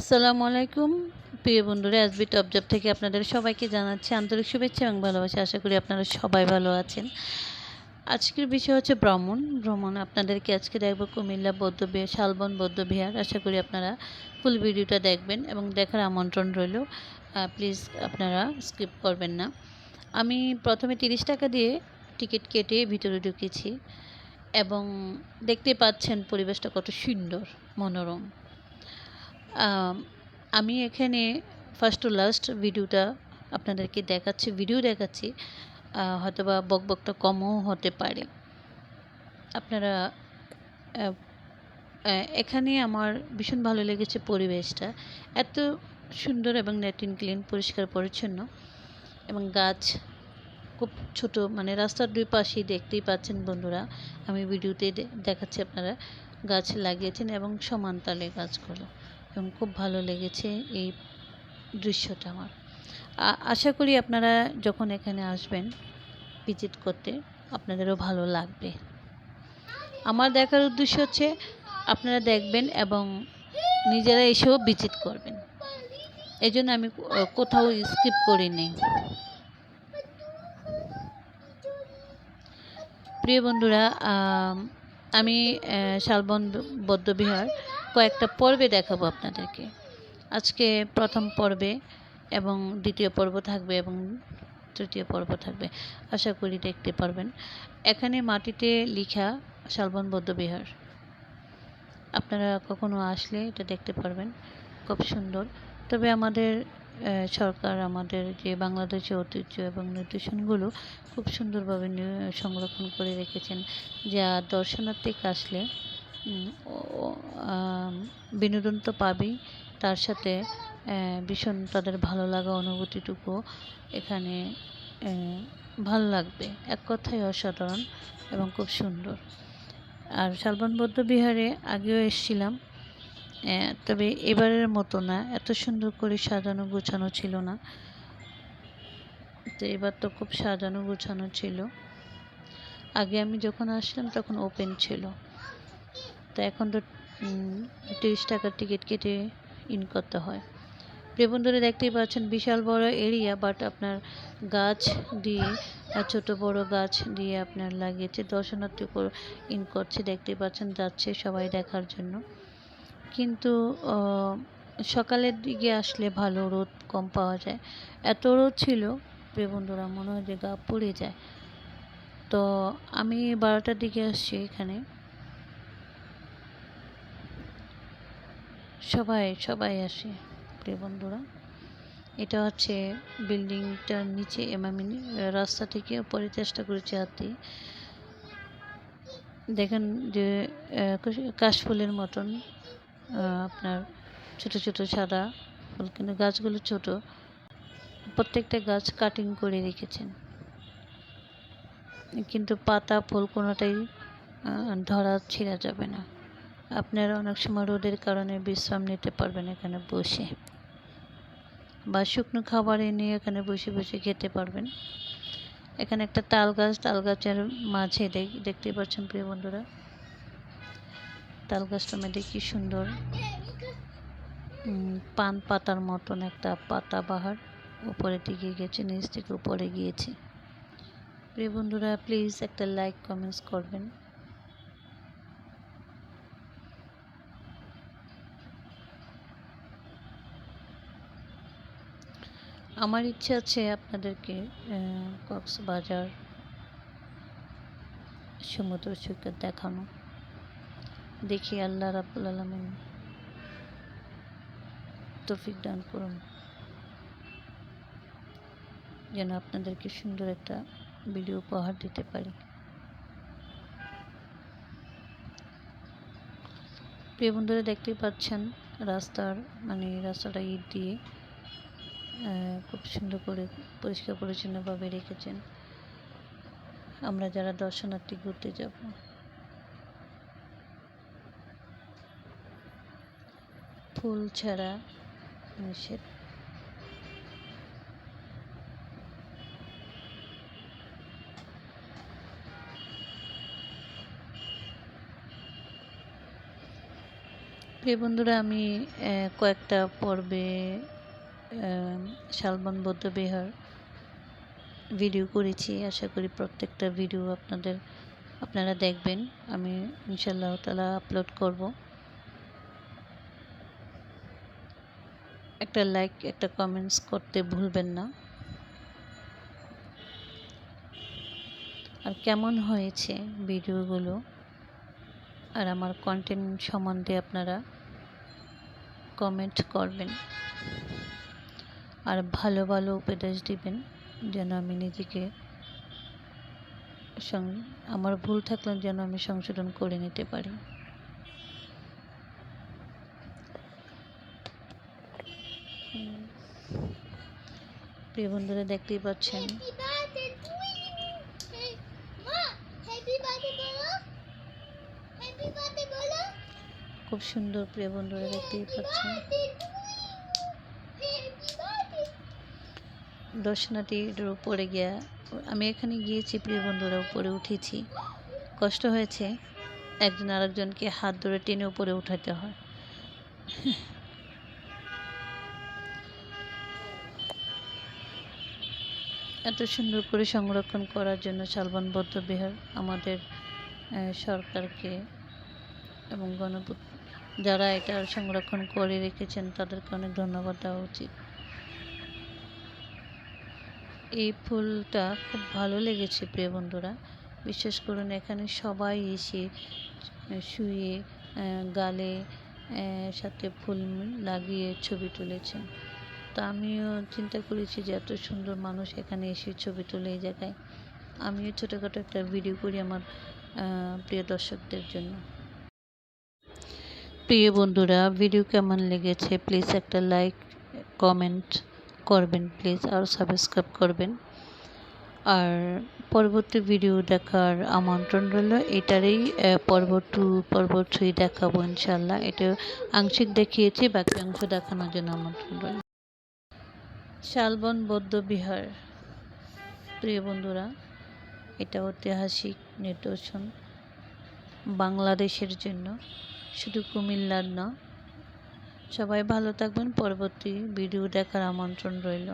আসসালামু আলাইকুম। প্রিয় বন্ধুরা এসবি টপ জব থেকে আপনাদের সবাইকে জানাচ্ছি আন্তরিক শুভেচ্ছা এবং ভালোবাসা। আশা করি আপনারা সবাই ভালো আছেন। আজকের বিষয় হচ্ছে ভ্রমণ। ভ্রমণ আপনাদেরকে আজকে দেখব কুমিল্লা, বৌদ্ধবিহার, শালবন, বৌদ্ধবিহার। আশা করি আপনারা ফুল ভিডিওটা দেখবেন এবং দেখার আমন্ত্রণ রইল। প্লিজ আপনারা স্কিপ করবেন না। আমি প্রথমে তিরিশ টাকা দিয়ে টিকিট কেটে ভিতরে ঢুকেছি এবং দেখতে পাচ্ছেন পরিবেশটা কত সুন্দর, মনোরম। আম, এখানে ফার্স্ট টু লাস্ট ভিডিওটা আপনাদেরকে দেখাচ্ছি ভিডিও দেখাচ্ছি। হয়তোবা বকবকটা কমও হতে পারে। আপনারা এখানে আমার ভীষণ ভালো লেগেছে পরিবেশটা। এত সুন্দর এবং নেট ক্লিন পরিষ্কার পরিচ্ছন্ন। এবং গাছ খুব ছোট মানে রাস্তার দুই পাশেই দেখতেই পাচ্ছেন বন্ধুরা। আমি ভিডিওতে দেখাচ্ছি আপনারা। গাছ লাগিয়েছেন এবং সমান তালে গাছগুলো। এবং খুব ভালো লেগেছে এই দৃশ্যটা আমার। আশা করি আপনারা যখন এখানে আসবেন ভিজিট করতে, আপনাদেরও ভালো লাগবে। আমার দেখার উদ্দেশ্য হচ্ছে আপনারা দেখবেন এবং নিজেরা এসেও ভিজিট করবেন। এই জন্য আমি কোথাও স্কিপ করি নেই প্রিয় বন্ধুরা আমি শালবন বৌদ্ধবিহার কয়েকটা পর্বে দেখাবো আপনাদেরকে। আজকে প্রথম পর্বে এবং দ্বিতীয় পর্ব থাকবে এবং তৃতীয় পর্ব থাকবে। আশা করি দেখতে পারবেন। এখানে মাটিতে লিখা শালবন বৌদ্ধবিহার আপনারা কখনো আসলে এটা দেখতে পারবেন। খুব সুন্দর। তবে আমাদের সরকার, আমাদের যে বাংলাদেশের ঐতিহ্য এবং নিদর্শনগুলো খুব সুন্দরভাবে সংরক্ষণ করে রেখেছেন। যা দর্শনার্থী আসলে বিনোদন তো পাবেই। তার সাথে ভীষণ তাদের ভালো লাগা অনুভূতিটুকু এখানে ভালো লাগবে। এক কথায় অসাধারণ এবং খুব সুন্দর। আর শালবন বৌদ্ধ বিহারে আগেও এসেছিলাম তবে এবারের মতো না। এত সুন্দর করে সাজানো গোছানো ছিল না। তো এবার তো খুব সাজানো গোছানো ছিল। আগে আমি যখন আসলাম তখন ওপেন ছিল। তো এখন তো তিরিশ টাকার টিকিট কেটে ইন করতে হয়। প্রিয় দেখতেই পাচ্ছেন বিশাল বড় এরিয়া বাট আপনার গাছ দিয়ে ছোট বড় গাছ দিয়ে আপনার লাগিয়েছে, দর্শনার্থী ইন করছে, দেখতেই পাচ্ছেন যাচ্ছে সবাই দেখার জন্য। কিন্তু সকালের দিকে আসলে ভালো রোদ কম পাওয়া যায়। এত রোদ ছিল, প্রিয় বন্ধুরা, মনে হয় যে গা পুড়ে যায়। তো আমি বারোটার দিকে আসছি এখানে। সবাই সবাই আসে, প্রিয় বন্ধুরা। এটা হচ্ছে বিল্ডিংটার নিচে, এম আমি রাস্তা থেকে উপরে চেষ্টা করেছি হাতে দেখেন যে কাশ- কাশফুলের মতন আপনার ছোট ছোট সাদা ফুল, কিন্তু গাছগুলো ছোট। প্রত্যেকটা গাছ কাটিং করে রেখেছেন। কিন্তু পাতা, ফুল কোনোটাই ধরা ছিঁড়া যাবে না। আপনারা অনেক সময় রোদের কারণে বিশ্রাম নিতে পারবেন এখানে বসে বা শুকনো খাবার এনে এখানে বসে বসে খেতে পারবেন। এখানে একটা তাল গাছ, তাল গাছের মাঝে দেখ- দেখতে পাচ্ছেন প্রিয় বন্ধুরা। তাল গাছটা মধ্যে কি সুন্দর পান পাতার মতন একটা পাতা বাহার উপরের দিকে গেছে, নিচ থেকে উপরে গিয়েছে। প্রিয় বন্ধুরা প্লিজ একটা লাইক কমেন্টস করবেন। আমার ইচ্ছে আছে আপনাদেরকে কক্সবাজার সমুদ্র সৈকত দেখানো। দেখি আল্লাহ রাবুল আলমিন তৌফিক দান করুন। যেন আপনাদেরকে সুন্দর একটা ভিডিও উপহার দিতে পারি। প্রিয় বন্ধুরা, দেখতেই পাচ্ছেন রাস্তার মানে রাস্তাটা ইট দিয়ে খুব সুন্দর করে পরিষ্কার পরিচ্ছন্নভাবে রেখেছেন। আমরা যারা দর্শনার্থী ঘুরতে যাব। ফুল ছাড়া নিষেধ। প্রিয় বন্ধুরা, আমি কয়েকটা পর্বে শালবন বৌদ্ধ বিহার ভিডিও করেছি। আশা করি প্রত্যেকটা ভিডিও আপনাদের, আপনারা দেখবেন। আমি ইনশাল্লাহ তালা আপলোড করব। একটা লাইক একটা কমেন্টস করতে ভুলবেন না। আর কেমন হয়েছে ভিডিওগুলো আর আমার কন্টেন্ট সম্বন্ধে আপনারা কমেন্ট করবেন। আর ভালো ভালো উপদেশ দিবেন যেন আমি নিজেকে আমার ভুল থাকলে যেন আমি সংশোধন করে নিতে পারি। প্রিয় বন্ধুরা দেখতেই পাচ্ছেন। খুব সুন্দর প্রিয় বন্ধুরা দেখতেই পাচ্ছেন। দর্শনাটির উপরে গিয়া আমি এখানে গিয়েছি, প্রিয় বন্ধুরা, উপরে উঠেছি। কষ্ট হয়েছে, একজন আরেকজনকে হাত ধরে টেনে উপরে উঠাতে হয়। এত সুন্দর করে সংরক্ষণ করার জন্য শালবন বৌদ্ধ বিহার আমাদের সরকারকে এবং গণপ যারা এটা সংরক্ষণ করে রেখেছেন, তাদেরকে অনেক ধন্যবাদ দেওয়া উচিত। এই ফুলটা খুব ভালো লেগেছে, প্রিয় বন্ধুরা। বিশেষ করুন, এখানে সবাই এসে শুয়ে গালে সাথে ফুল লাগিয়ে ছবি তুলেছেন তো আমিও চিন্তা করেছি যে এত সুন্দর মানুষ এখানে এসে ছবি তুলে এই জায়গায়। আমিও ছোটোখাটো একটা ভিডিও করি আমার প্রিয় দর্শকদের জন্য। প্রিয় বন্ধুরা, ভিডিও কেমন লেগেছে? প্লিজ একটা লাইক, কমেন্ট। করবেন প্লিজ আর সাবস্ক্রাইব করবেন। আর পরবর্তী ভিডিও দেখার আমন্ত্রণ রইল। এটারই পর্ব টু পর্ব থ্রি দেখাবো ইনশাল্লাহ এটা আংশিক দেখিয়েছি, বাকি অংশ দেখানোর জন্য আমন্ত্রণ রইল। শালবন বৌদ্ধ বিহার। প্রিয় বন্ধুরা, এটা ঐতিহাসিক নিদর্শন বাংলাদেশের জন্য। শুধু কুমিল্লার না সবাই ভালো থাকবেন। পরবর্তী ভিডিও দেখার আমন্ত্রণ রইল।